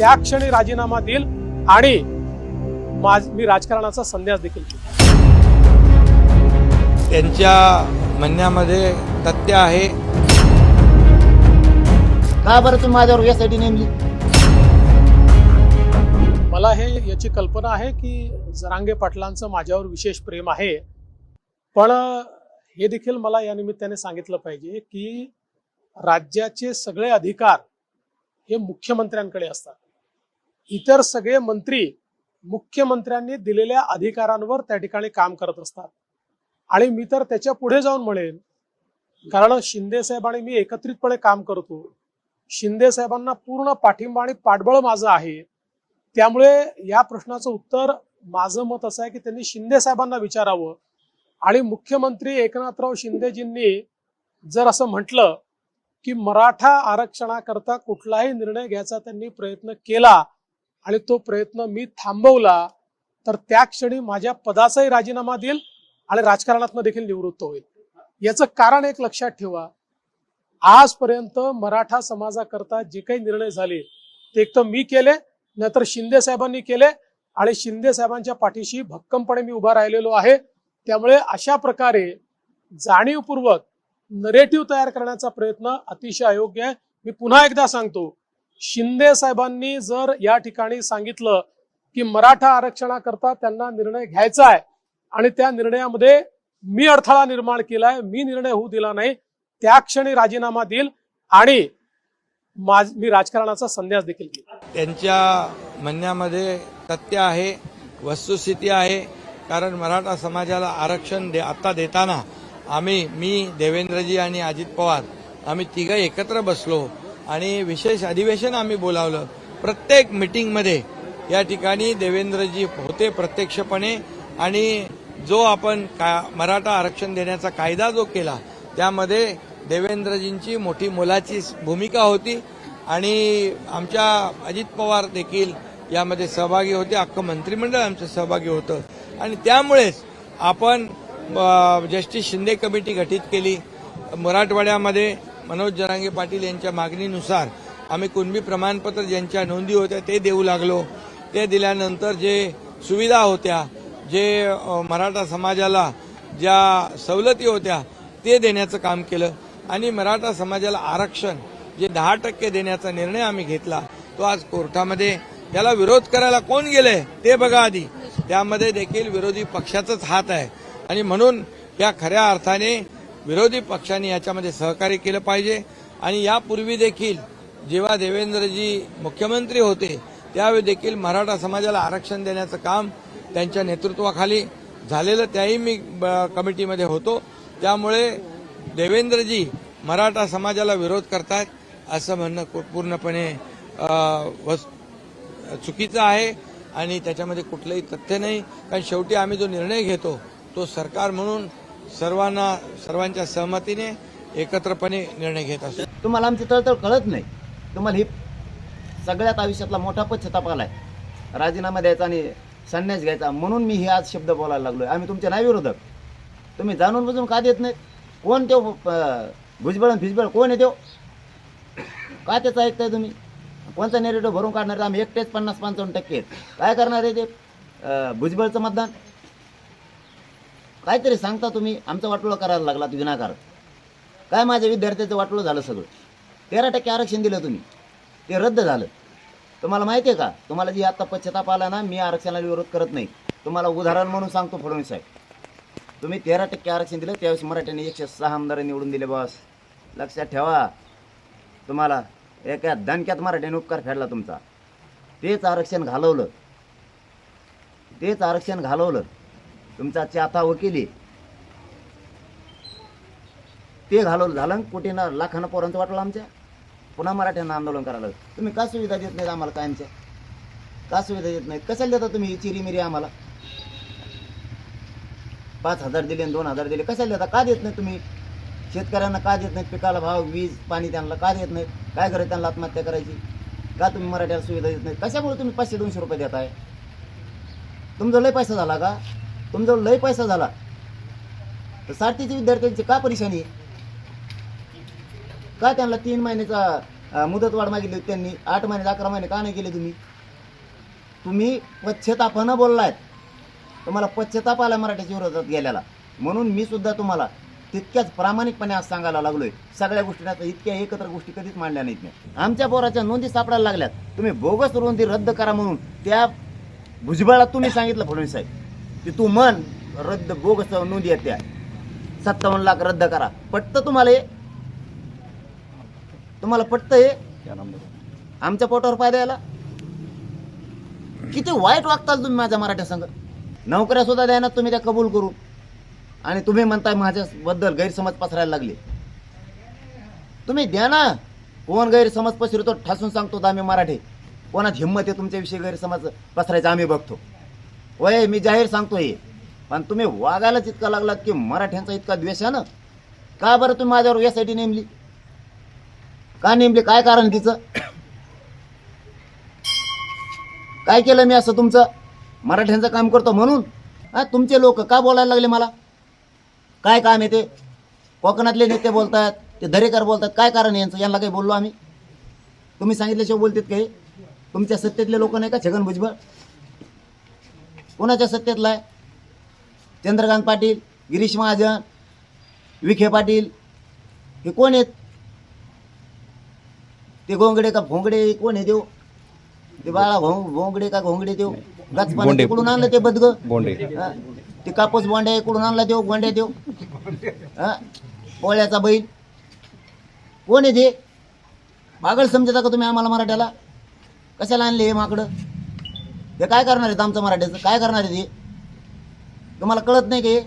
त्या क्षणी राजीनामा देईल आणि माझ मी राजकारणाचा संन्यास देखील. त्यांच्या म्हणण्यामध्ये तथ्य आहे. का बरं तुम्ही माझ्यावर यासाठी नेमली? मला हे याची कल्पना आहे की जरांगे पाटलांचं माझ्यावर विशेष प्रेम आहे. पण हे देखील मला या निमित्ताने सांगितलं पाहिजे की राज्याचे सगळे अधिकार हे मुख्यमंत्र्यांकडे असतात. इतर सगळे मंत्री मुख्यमंत्र्यांनी दिलेल्या अधिकारांवर त्या ठिकाणी काम करत असतात. आणि मी तर त्याच्या पुढे जाऊन म्हणेन कारण शिंदे साहेब आणि मी एकत्रितपणे काम करतो. शिंदे साहेबांना पूर्ण पाठिंबा आणि पाठबळ माझं आहे. त्यामुळे या प्रश्नाचं उत्तर माझं मत असं आहे की त्यांनी शिंदे साहेबांना विचारावं. आणि मुख्यमंत्री एकनाथराव शिंदेजींनी जर असं म्हटलं की मराठा आरक्षणाकरता कुठलाही निर्णय घ्यायचा त्यांनी प्रयत्न केला आणि तो प्रयत्न मी थांबवला तर त्या क्षणी माझ्या पदाचाही राजीनामा देईल आणि राजकारणातनं देखील निवृत्त होईल. याचं कारण एक लक्षात ठेवा. आजपर्यंत मराठा समाजाकरता जे काही निर्णय झाले ते एक तर मी केले नाहीतर शिंदे साहेबांनी केले आणि शिंदे साहेबांच्या पाठीशी भक्कमपणे मी उभा राहिलेलो आहे. त्यामुळे अशा प्रकारे जाणीवपूर्वक नरेटिव्ह तयार करण्याचा प्रयत्न अतिशय अयोग्य आहे. मी पुन्हा एकदा सांगतो शिंदे साहेबांनी जर या ठिकाणी सांगितलं की मराठा आरक्षणाकरता त्यांना निर्णय घ्यायचा आहे आणि त्या निर्णयामध्ये मी अडथळा निर्माण केलाय मी निर्णय होऊ दिला नाही त्या क्षणी राजीनामा देईल आणि माझ मी राजकारणाचा संन्यास देखील घेईल त्यांच्या म्हणण्यामध्ये तथ्य आहे वस्तुस्थिती आहे कारण मराठा समाजाला आरक्षण दे आता देताना आम्ही मी देवेंद्रजी आणि अजित पवार आम्ही तिघं एकत्र बसलो. आणि विशेष अधिवेशन आम्ही बोलावलं. प्रत्येक मिटिंगमध्ये या ठिकाणी देवेंद्रजी होते प्रत्यक्षपणे आणि जो आपण का मराठा आरक्षण देण्याचा कायदा जो केला त्यामध्ये देवेंद्रजींची मोठी मोलाची भूमिका होती आणि आमच्या अजित पवार देखील यामध्ये सहभागी होते अख्खं मंत्रिमंडळ आमचं सहभागी होतं. आणि त्यामुळेच आपण जस्टिस शिंदे कमिटी गठीत केली. मराठवाड्यामध्ये मनोज जरांगे पाटील यांच्या मागणीनुसार आम्ही कुणबी प्रमाणपत्र ज्यांच्या नोंदी होत्या ते देऊ लागलो. ते दिल्यानंतर जे सुविधा होत्या जे मराठा समाजाला ज्या सवलती होत्या ते देण्याचं काम केलं. आणि मराठा समाजाला आरक्षण जे दहा टक्के देण्याचा निर्णय आम्ही घेतला तो आज कोर्टामध्ये त्याला विरोध करायला कोण गेले ते बघा आधी. त्यामध्ये देखील विरोधी पक्षाचाच हात आहे. आणि म्हणून या खऱ्या अर्थाने विरोधी पक्षांनी याच्यामध्ये सहकार्य केलं पाहिजे. आणि यापूर्वी देखील जेव्हा देवेंद्रजी मुख्यमंत्री होते त्यावेळी देखील मराठा समाजाला आरक्षण देण्याचं काम त्यांच्या नेतृत्वाखाली झालेलं त्याही मी ब- कमिटीमध्ये होतो. त्यामुळे देवेंद्रजी मराठा समाजाला विरोध करतात असं म्हणणं कु- पूर्णपणे चुकीचं आहे. आणि त्याच्यामध्ये कुठलंही तथ्य नाही. कारण शेवटी आम्ही जो निर्णय घेतो तो सरकार म्हणून सर्वांना सर्वांच्या सहमतीने एकत्रपणे निर्णय घेत असतो. तुम्हाला आमची तळतळ कळत नाही. तुम्हाला ही सगळ्यात आयुष्यातला मोठा पश्चाताप आहे. राजीनामा द्यायचा आणि संन्यास घ्यायचा म्हणून मी हे आज शब्द बोलायला लागलोय. आम्ही तुमचे नाही विरोधक. तुम्ही जाणून बुजून का देत नाहीत? कोण देव भुजबळ आणि फिजबळ कोण आहे तो? का त्याचं ऐकताय तुम्ही? कोणता नेरेटिव्ह भरून काढणार? आहे? आम्ही एकटेच पन्नास पंचावन्न टक्के आहेत. काय करणार आहे ते? भुजबळचं मतदान? काहीतरी सांगता तुम्ही आमचं वाटोळं करायला लागला विनाकार काय माझ्या विद्यार्थ्याचं वाटोळं झालं सगळं? तेरा टक्के आरक्षण दिलं तुम्ही. ते रद्द झालं. तुम्हाला माहिती आहे का? तुम्हाला जी आत्ता पश्चाताप आला ना मी आरक्षणाला विरोध करत नाही. तुम्हाला उदाहरण म्हणून सांगतो फडणवीस साहेब. तुम्ही तेरा टक्के आरक्षण दिलं त्यावेळेस मराठ्यांनी एकशे सहा आमदार निवडून दिले बॉस. लक्षात ठेवा. तुम्हाला एका दणक्यात मराठ्याने उपकार फेडला तुमचा. तेच आरक्षण घालवलं. तेच आरक्षण घालवलं. तुमचा चाता वकिली ते घालवलं झालं कोटीनं लाखानं पोरांचं वाटलं आमच्या. पुन्हा मराठ्यांना आंदोलन करायला तुम्ही का सुविधा देत नाहीत आम्हाला कायमच्या का सुविधा देत नाहीत? कशाला देता तुम्ही चिरी मिरी आम्हाला? पाच हजार दिले आणि दोन हजार दिले. कशाला देता? का देत नाही तुम्ही? शेतकऱ्यांना का देत नाहीत? पिकाला भाव वीज पाणी त्यांना का देत नाहीत? काय करायचं त्यांना आत्महत्या करायची? का तुम्ही मराठ्याला सुविधा देत नाहीत? कशामुळे तुम्ही पाचशे दोनशे रुपये देताय? तुमचा लय पैसा झाला का? तुमचा लय पैसा झाला. तर सारथीच्या विद्यार्थ्यांची का परेशानी? आहे? का त्यांना तीन महिन्याचा मुदतवाढ मागितली होती त्यांनी? आठ महिने अकरा महिने का नाही केले तुम्ही? तुम्ही पश्चतापानं बोललायत. तुम्हाला पश्चताप आला मराठीच्या विरोधात गेल्याला. म्हणून मी सुद्धा तुम्हाला तितक्याच प्रामाणिकपणे आज सांगायला लागलोय. सगळ्या गोष्टी आता इतक्या एकत्र गोष्टी कधीच मांडल्या नाहीत मी. आमच्या पोराच्या नोंदी सापडायला लागल्यात. तुम्ही बोगस नोंदी रद्द करा म्हणून त्या भुजबळात तुम्ही सांगितलं फडणवीस साहेब. की तू मन रद्द बोगस नोंदी त्या सत्तावन्न लाख रद्द करा. पटतं तुम्हाला हे? तुम्हाला पटतं हे? आमच्या पोटावर पाय द्यायला किती वाईट वागताल तुम्ही माझ्या मराठ्या संघ. नोकऱ्या सुद्धा द्या ना तुम्ही त्या कबूल करू आणि तुम्ही म्हणताय माझ्याबद्दल गैरसमज पसरायला लागले. तुम्ही द्या ना. कोण गैरसमज पसरतो ठासून सांगतो आम्ही मराठी. कोणात हिंमत आहे तुमच्याविषयी गैरसमज पसरायचा आम्ही बघतो. वय मी जाहीर सांगतो हे पण तुम्ही वागायलाच इतका लागलात की मराठ्यांचा इतका द्वेष आहे ना? का बरं तुम्ही माझ्यावर यासाठी नेमली? का नेमली? काय कारण तिचं? काय केलं मी असं तुमचं? मराठ्यांचं काम करतो म्हणून? हा तुमचे लोक का बोलायला लागले मला? काय काम आहे ते? कोकणातले नेते बोलतात ते दरेकर बोलतात. काय कारण यांचं? यांना काही बोललो आम्ही? तुम्ही सांगितल्याशिवाय बोलतात काही तुमच्या सत्तेतले लोक नाही का? छगन भुजबळ? कोणाच्या सत्तेतला आहे? चंद्रकांत पाटील गिरीश महाजन विखे पाटील हे कोण आहेत? ते गोंगडे का भोंगडे कोण आहे देव ते बाळा भोंगडे का घोंगडे देव गाचपाने कुठून आणलं ते बदग? बोंडे? ते कापूस बोंड्या इकडून आणला देव गोंड्या देव हा. पोळ्याचा बैल? कोण आहे ते पागल समजता का तुम्ही आम्हाला मराठ्याला? कशाला आणले हे माकडं? हे काय करणार आहेत आमचं मराठीचं? काय करणार आहे ते तुम्हाला कळत नाही की